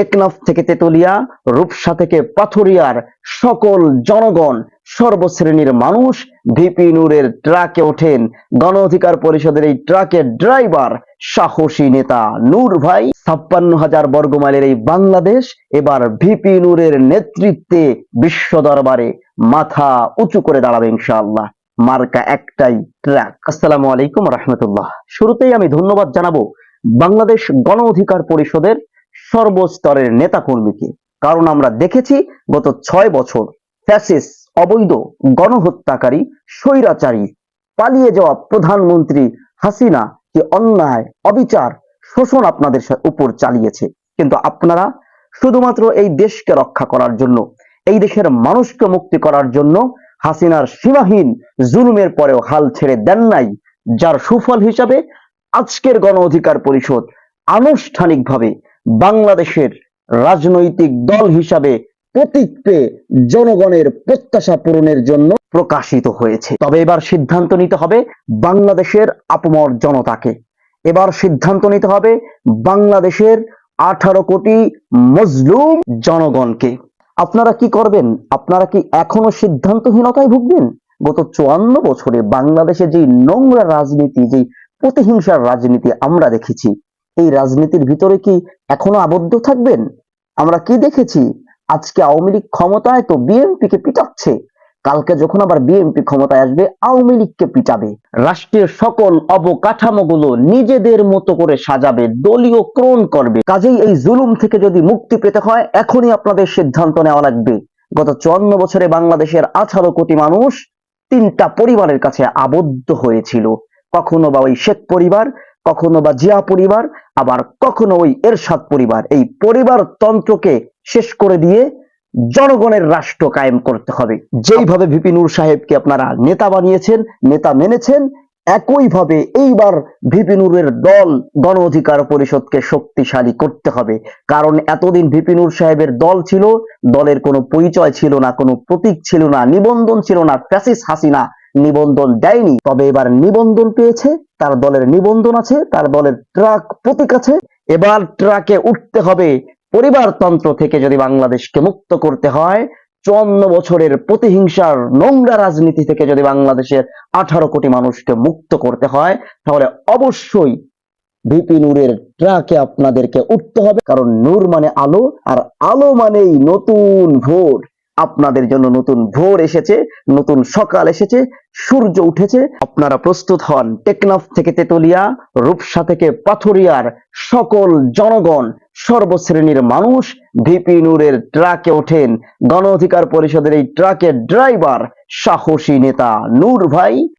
টেকনাফ থেকে তেতুলিয়া, রূপসা থেকে পাথুরিয়ার সকল জনগণ, সর্বশ্রেণীর মানুষ ভিপি নূরের ট্রাকে ওঠেন। গণ অধিকার পরিষদের এই ট্রাকের ড্রাইভার সাহসী নেতা নূর ভাই। ছাপ্পান্ন হাজার বর্গমাইলের এই বাংলাদেশ এবার ভিপি নূরের নেতৃত্বে বিশ্ব দরবারে মাথা উঁচু করে দাঁড়াবে ইনশাআল্লাহ। মার্কা একটাই ট্র্যাক আসসালামু আলাইকুম রহমতুল্লাহ। শুরুতেই আমি ধন্যবাদ জানাব বাংলাদেশ গণ অধিকার পরিষদের সর্বস্তরের নেতাকর্মীকে কারণ আমরা দেখেছি গত ছয় বছর ফ্যাসিস অবৈধ, গণহত্যাকারী, স্বৈরাচারী পালিয়ে যাওয়া প্রধানমন্ত্রী হাসিনা কি অন্যায়, অবিচার, শোষণ আপনাদের উপর চালিয়েছে। কিন্তু আপনারা শুধুমাত্র এই দেশকে রক্ষা করার জন্য, এই দেশের মানুষকে মুক্তি করার জন্য হাসিনার সীমাহীন জুলুমের পরেও হাল ছেড়ে দেন নাই, যার সুফল হিসাবে আজকের গণ অধিকার পরিষদ আনুষ্ঠানিকভাবে বাংলাদেশের রাজনৈতিক দল হিসাবে প্রতীক জনগণের প্রত্যাশা পূরণের জন্য প্রকাশিত হয়েছে। তবে এবার সিদ্ধান্ত নিতে হবে বাংলাদেশের আপমর জনতাকে। এবার সিদ্ধান্ত নিতে হবে বাংলাদেশের আঠারো কোটি মজলুম জনগণকে। আপনারা কি করবেন? আপনারা কি এখনও সিদ্ধান্তহীনতায় ভুগবেন? গত চুয়ান্ন বছরে বাংলাদেশে যে নোংরা রাজনীতি যে প্রতিহিংসার রাজনীতি আমরা দেখেছি এই রাজনীতির ভিতরে কি এখনও আবদ্ধ থাকবেন? আমরা কি দেখেছি? আজকে আওয়ামী লীগ ক্ষমতায় তো বিএনপি কে পিটাচ্ছে। কালকে যখন আবার বিএনপি ক্ষমতায় আসবে, আওয়ামী লীগকে পিটাবে। রাষ্ট্রের সকল অবকাঠামোগুলো নিজেদের মতো করে সাজাবে, দলীয় ক্রোন করবে। কাজেই এই জুলুম থেকে যদি মুক্তি পেতে হয়, এখনই আপনাদের সিদ্ধান্ত নেওয়া লাগবে। গত চুয়ান্ন বছরে বাংলাদেশের আঠারো কোটি মানুষ তিনটা পরিবারের কাছে আবদ্ধ হয়েছিল। কখনো বা ওই শেখ পরিবার কখনো বা জিয়া পরিবার, আবার কখনো ওই এরশাদ পরিবার। এই পরিবার তন্ত্রকে শেষ করে দিয়ে জনগণের রাষ্ট্র কায়েম করতে হবে। যেইভাবে ভিপি নূর সাহেবকে আপনারা নেতা বানিয়েছেন, নেতা মেনেছেন, একইভাবে এইবার ভিপি নূরের দল গণ অধিকার পরিষদকে শক্তিশালী করতে হবে। কারণ এতদিন ভিপি নূর সাহেবের দল ছিল, দলের কোনো পরিচয় ছিল না, কোনো প্রতীক ছিল না, নিবন্ধন ছিল না ফ্যাসিস হাসিনা নিবন্ধন দেয়নি, তবে এবার নিবন্ধন পেয়েছে, তার দলের নিবন্ধন আছে, তার দলের ট্রাক প্রতীক আছে। এবার ট্রাকে উঠতে হবে পরিবারতন্ত্র থেকে যদি বাংলাদেশকে মুক্ত করতে হয়, চুয়ান্ন বছরের প্রতিহিংসার নোংরা রাজনীতি থেকে যদি বাংলাদেশের আঠারো কোটি মানুষকে মুক্ত করতে হয়, তাহলে অবশ্যই ভিপি নূরের ট্রাকে আপনাদেরকে উঠতে হবে, কারণ নূর মানে আলো, আর আলো মানেই নতুন ভোর আপনাদের জন্য নতুন ভোর এসেছে, নতুন সকাল এসেছে, সূর্য উঠেছে। আপনারা প্রস্তুত হন টেকনাফ থেকে তেতুলিয়া, রূপসা থেকে পাথরিয়ার সকল জনগণ, সর্বশ্রেণীর মানুষ, ভিপি নূরের ট্রাকে ওঠেন। গণ অধিকার পরিষদের এই ট্রাকের ড্রাইভার সাহসী নেতা নূর ভাই।